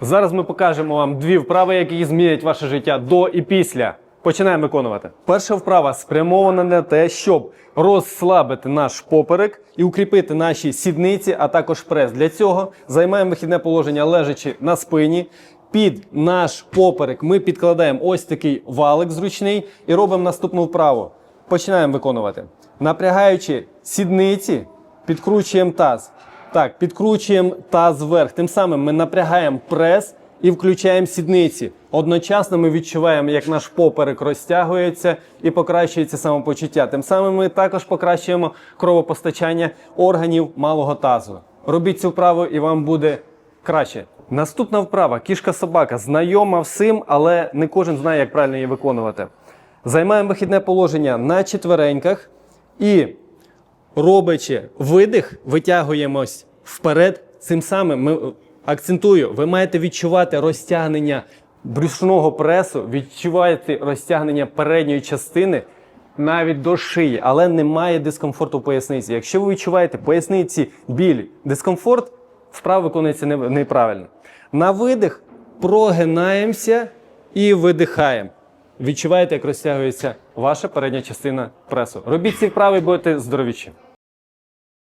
Зараз ми покажемо вам дві вправи, які змінять ваше життя до і після. Починаємо виконувати. Перша вправа спрямована на те, щоб розслабити наш поперек і укріпити наші сідниці, а також прес. Для цього займаємо вихідне положення лежачи на спині. Під наш поперек ми підкладаємо ось такий валик зручний і робимо наступну вправу. Починаємо виконувати. Напрягаючи сідниці, підкручуємо таз. Так, підкручуємо таз вверх. Тим самим ми напрягаємо прес і включаємо сідниці. Одночасно ми відчуваємо, як наш поперек розтягується і покращується самопочуття. Тим самим ми також покращуємо кровопостачання органів малого тазу. Робіть цю вправу і вам буде краще. Наступна вправа кішка-собака. Знайома всім, але не кожен знає, як правильно її виконувати. Займаємо вихідне положення на четвереньках і робячи видих, витягуємось вперед. Цим самим ми акцентую, ви маєте відчувати розтягнення брюшного пресу, відчуваєте розтягнення передньої частини навіть до шиї, але немає дискомфорту поясниці. Якщо ви відчуваєте поясниці біль, дискомфорт, вправа виконується неправильно. На видих прогинаємося і видихаємо. Відчуваєте, як розтягується ваша передня частина пресу. Робіть ці вправи будете здоровіші.